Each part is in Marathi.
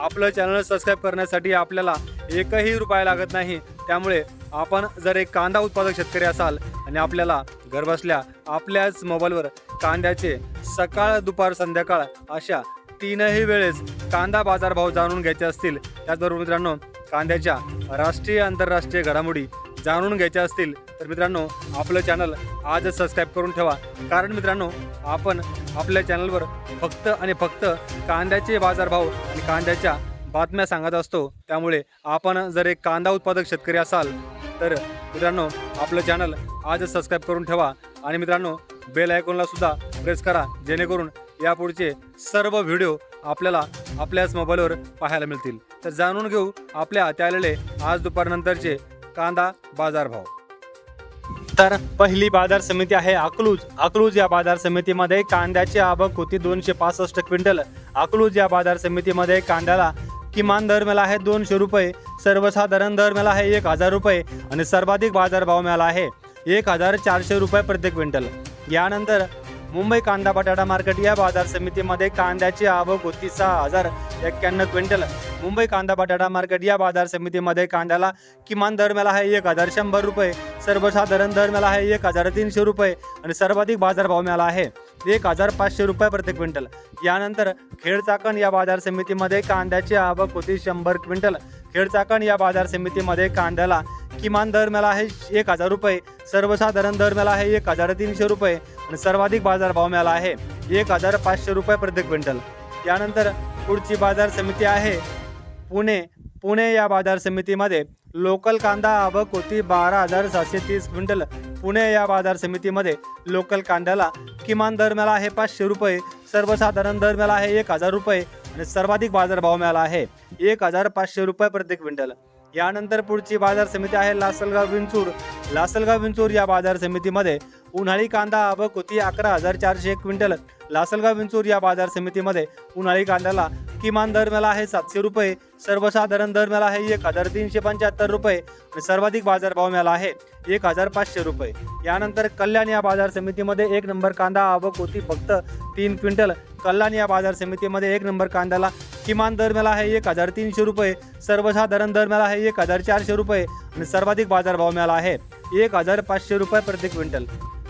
आपलं चॅनल सबस्क्राईब करण्यासाठी आपल्याला एकही रुपया लागत नाही. त्यामुळे आपण जर एक कांदा उत्पादक शेतकरी असाल आणि आपल्याला घरबसल्या आपल्याच मोबाईलवर कांद्याचे सकाळ दुपार संध्याकाळ अशा तीनही वेळेस कांदा बाजारभाव जाणून घ्यायचे असतील. त्याचबरोबर मित्रांनो कांद्याच्या राष्ट्रीय आंतरराष्ट्रीय घडामोडी जाणून घ्यायच्या असतील तर मित्रांनो आपलं चॅनल आजच सबस्क्राईब करून ठेवा. कारण मित्रांनो आपण आपल्या चॅनलवर फक्त आणि फक्त कांद्याचे बाजारभाव आणि कांद्याच्या बातम्या सांगत असतो. त्यामुळे आपण जर एक कांदा उत्पादक शेतकरी असाल तर मित्रांनो आपलं चॅनल आजच सबस्क्राईब करून ठेवा. आणि मित्रांनो बेल आयकॉनला सुद्धा प्रेस करा जेणेकरून यापुढचे सर्व व्हिडिओ आपल्याला आपल्याच मोबाईलवर पाहायला मिळतील. तर जाणून घेऊ आपल्या हाती आलेले आज दुपारनंतरचे कांदा बाजारभाव तर पहिली बाजार समिती आहे अकलूज. अकलूज या बाजार समितीमध्ये कांद्याची आवक होती दोनशे पासष्ट क्विंटल. अकलूज या बाजार समितीमध्ये कांद्याला किमान दर मिळाला आहे दोनशे रुपये सर्वसाधारण दर मिळाला आहे एक हजार रुपये आणि सर्वाधिक बाजारभाव मिळाला आहे एक हजार चारशे रुपये प्रति क्विंटल. यानंतर मुंबई कांदा बटाटा मार्केट या बाजार समितीमध्ये कांद्याची आवक होती सहा हजार एक्क्याण्णव क्विंटल. मुंबई कांदा बटाटा मार्केट या बाजार समितीमध्ये कांद्याला किमान दर मिळाला आहे एक हजार शंभर रुपये. सर्वसाधारण दर मिळाला आहे एक हजार तीनशे रुपये आणि सर्वाधिक बाजारभाव मिळाला आहे एक हजार पाचशे रुपये प्रति क्विंटल. यानंतर खेडचाकण या बाजार समितीमध्ये कांद्याची आवक होती शंभर क्विंटल. खेडचाकण या बाजार समितीमध्ये कांद्याला किमान दर मिळाला आहे एक हजार रुपये. सर्वसाधारण दर मिळाला आहे एक हजार तीनशे रुपये आणि सर्वाधिक बाजारभाव मिळाला आहे एक हजार पाचशे रुपये प्रति क्विंटल. यानंतर पुढची बाजार समिती आहे. पुणे पुणे या बाजार समितीमध्ये लोकल कांदा आवक होती बारा हजार सातशे तीस क्विंटल. पुणे या बाजार समितीमध्ये लोकल कांद्याला किमान दर मिळाला आहे पाचशे रुपये सर्वसाधारण दर मिळाला आहे एक हजार रुपये आणि सर्वाधिक बाजारभाव मिळाला आहे एक हजार पाचशे रुपये प्रति क्विंटल. यानंतर पुढची बाजार समिती आहे लासलगाव विंचूर लासलगाव विंचूर या बाजार समितीमध्ये उन्हाळी कांदा आवक होती अकरा हजार चारशे एक क्विंटल. लासलगाव विंचूर या बाजार समितीमध्ये उन्हाळी कांद्याला किमान दर मिळाला आहे सातशे रुपये सर्वसाधारण दर मिळाला आहे एक हजार तीनशे पंच्याहत्तर रुपये आणि सर्वाधिक बाजारभाव मिळाला आहे एक हजार पाचशे रुपये. यानंतर कल्याण या बाजार समितीमध्ये एक नंबर कांदा आवक होती फक्त तीन क्विंटल. कल्याण या बाजार समितीमध्ये एक नंबर कांद्याला किमान दर मिळाला आहे एक हजार तीनशे रुपये सर्वसाधारण दर मिळाला आहे एक हजार चारशे रुपये आणि सर्वाधिक बाजारभाव मिळाला आहे एक हजार पाचशे रुपये प्रति क्विंटल.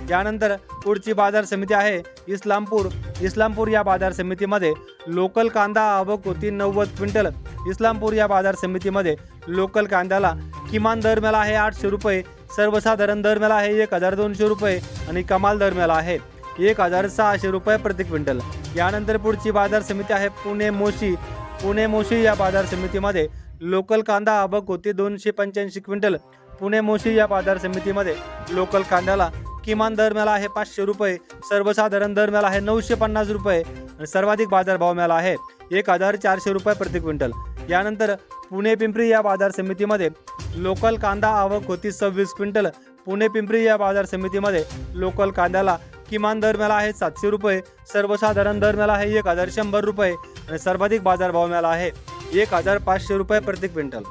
यानंतर पुढची बाजार समिती आहे इस्लामपूर. इस्लामपूर या बाजार समितीमध्ये लोकल कांदा आवक होती नव्वद क्विंटल. इस्लामपूर या बाजार समितीमध्ये लोकल कांद्याला किमान दर मिळाला आहे आठशे रुपये सर्वसाधारण दर मिळाला आहे एक हजार दोनशे रुपये आणि कमाल दर मिळाला आहे एक हजार सहाशे रुपये प्रति क्विंटल. यानंतर पुढची बाजार समिती आहे पुणे मोशी. पुणे मोशी या बाजार समितीमध्ये लोकल कांदा आवक होती दोनशे पंच्याऐंशी क्विंटल. पुणे मोशी या बाजार समितीमध्ये लोकल कांद्याला किमान दर मिळाला आहे पाचशे रुपये सर्वसाधारण दर मिळाला आहे नऊशे पन्नास रुपये आणि सर्वाधिक बाजारभाव मिळाला आहे एक हजार चारशे रुपये प्रति क्विंटल. यानंतर पुणे पिंपरी या बाजार समितीमध्ये लोकल कांदा आवक होती सव्वीस क्विंटल. पुणे पिंपरी या बाजार समितीमध्ये लोकल कांद्याला किमान दर मिळाला आहे सातशे रुपये सर्वसाधारण दर मिळाला आहे एक हजार शंभर रुपये आणि सर्वाधिक बाजारभाव मिळाला आहे एक हजार पाचशे रुपये प्रति क्विंटल.